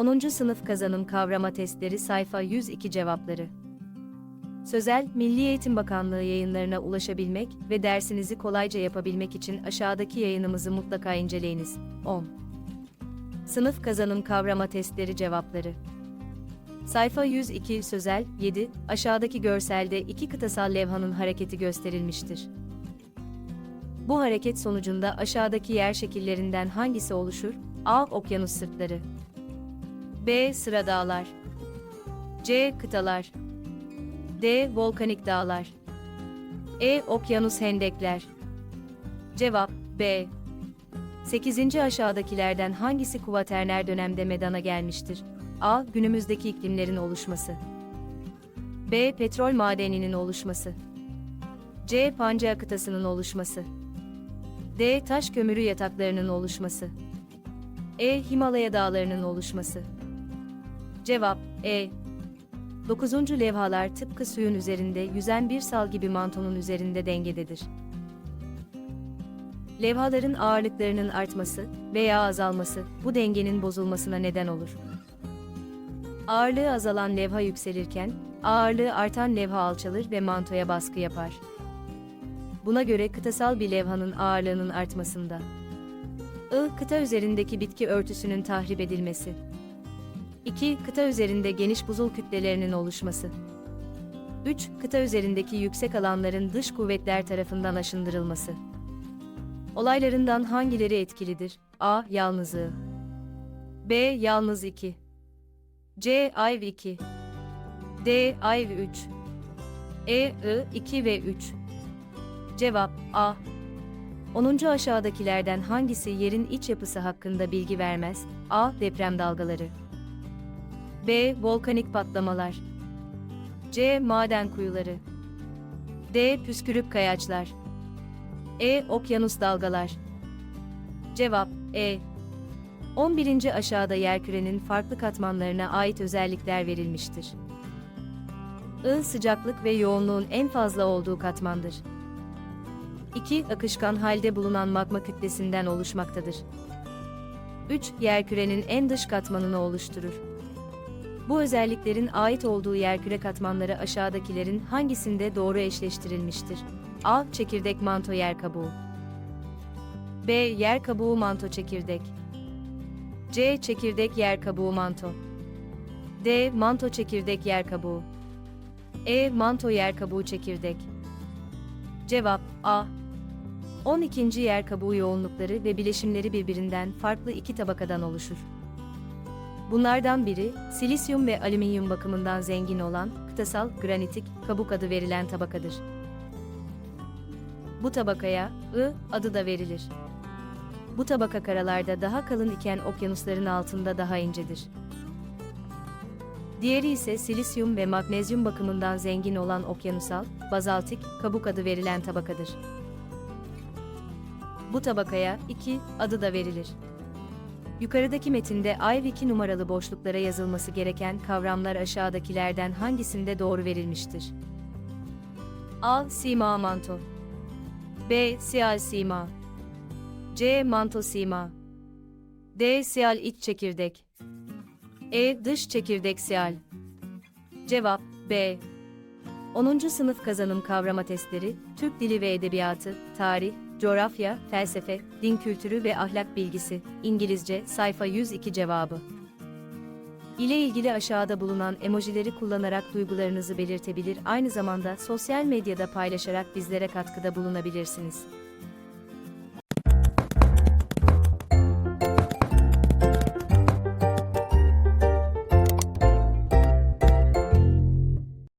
10. Sınıf Kazanım Kavrama Testleri Sayfa 102 Cevapları Sözel, Milli Eğitim Bakanlığı yayınlarına ulaşabilmek ve dersinizi kolayca yapabilmek için aşağıdaki yayınımızı mutlaka inceleyiniz. 10. Sınıf Kazanım Kavrama Testleri Cevapları Sayfa 102 Sözel 7. Aşağıdaki görselde iki kıtasal levhanın hareketi gösterilmiştir. Bu hareket sonucunda aşağıdaki yer şekillerinden hangisi oluşur? A. Okyanus sırtları B. Sıra dağlar C. Kıtalar D. Volkanik dağlar E. Okyanus hendekler Cevap B. 8. aşağıdakilerden hangisi kuvaterner dönemde medana gelmiştir? A. Günümüzdeki iklimlerin oluşması B. Petrol madeninin oluşması C. Panca kıtasının oluşması D. Taş kömürü yataklarının oluşması E. Himalaya dağlarının oluşması Cevap E. 9. levhalar tıpkı suyun üzerinde yüzen bir sal gibi mantonun üzerinde dengededir. Levhaların ağırlıklarının artması veya azalması bu dengenin bozulmasına neden olur. Ağırlığı azalan levha yükselirken, ağırlığı artan levha alçalır ve mantoya baskı yapar. Buna göre kıtasal bir levhanın ağırlığının artmasında. I. Kıta üzerindeki bitki örtüsünün tahrip edilmesi. 2. Kıta üzerinde geniş buzul kütlelerinin oluşması. 3. Kıta üzerindeki yüksek alanların dış kuvvetler tarafından aşındırılması. Olaylarından hangileri etkilidir? A. Yalnızlığı. B. Yalnız 2. C. Ayv 2. D. Ayv 3. E. I. 2 ve 3. Cevap A. 10. aşağıdakilerden hangisi yerin iç yapısı hakkında bilgi vermez? A. Deprem dalgaları. B. Volkanik patlamalar. C. Maden kuyuları. D. Püskürük kayaçlar. E. Okyanus dalgalar. Cevap E. 11. aşağıda yerkürenin farklı katmanlarına ait özellikler verilmiştir. I. Sıcaklık ve yoğunluğun en fazla olduğu katmandır. 2. Akışkan halde bulunan magma kütlesinden oluşmaktadır. 3. Yerkürenin en dış katmanını oluşturur. Bu özelliklerin ait olduğu yerküre katmanları aşağıdakilerin hangisinde doğru eşleştirilmiştir? A. Çekirdek manto yer kabuğu. B. Yer kabuğu manto çekirdek. C. Çekirdek yer kabuğu manto. D. Manto çekirdek yer kabuğu. E. Manto yer kabuğu çekirdek. Cevap A. 12. yer kabuğu yoğunlukları ve bileşimleri birbirinden farklı iki tabakadan oluşur. Bunlardan biri, silisyum ve alüminyum bakımından zengin olan, kıtasal, granitik, kabuk adı verilen tabakadır. Bu tabakaya, I adı da verilir. Bu tabaka karalarda daha kalın iken okyanusların altında daha incedir. Diğeri ise silisyum ve magnezyum bakımından zengin olan okyanusal, bazaltik, kabuk adı verilen tabakadır. Bu tabakaya 2 adı da verilir. Yukarıdaki metinde Ayv 2 numaralı boşluklara yazılması gereken kavramlar aşağıdakilerden hangisinde doğru verilmiştir? A. Sima manto B. Siyal sima C. Manto sima D. Siyal iç çekirdek E. Dış çekirdek siyal Cevap B. 10. sınıf kazanım kavrama testleri, Türk Dili ve Edebiyatı, Tarih, Coğrafya, Felsefe, Din Kültürü ve Ahlak Bilgisi, İngilizce, sayfa 102 cevabı. ile ilgili aşağıda bulunan emojileri kullanarak duygularınızı belirtebilir aynı zamanda sosyal medyada paylaşarak bizlere katkıda bulunabilirsiniz.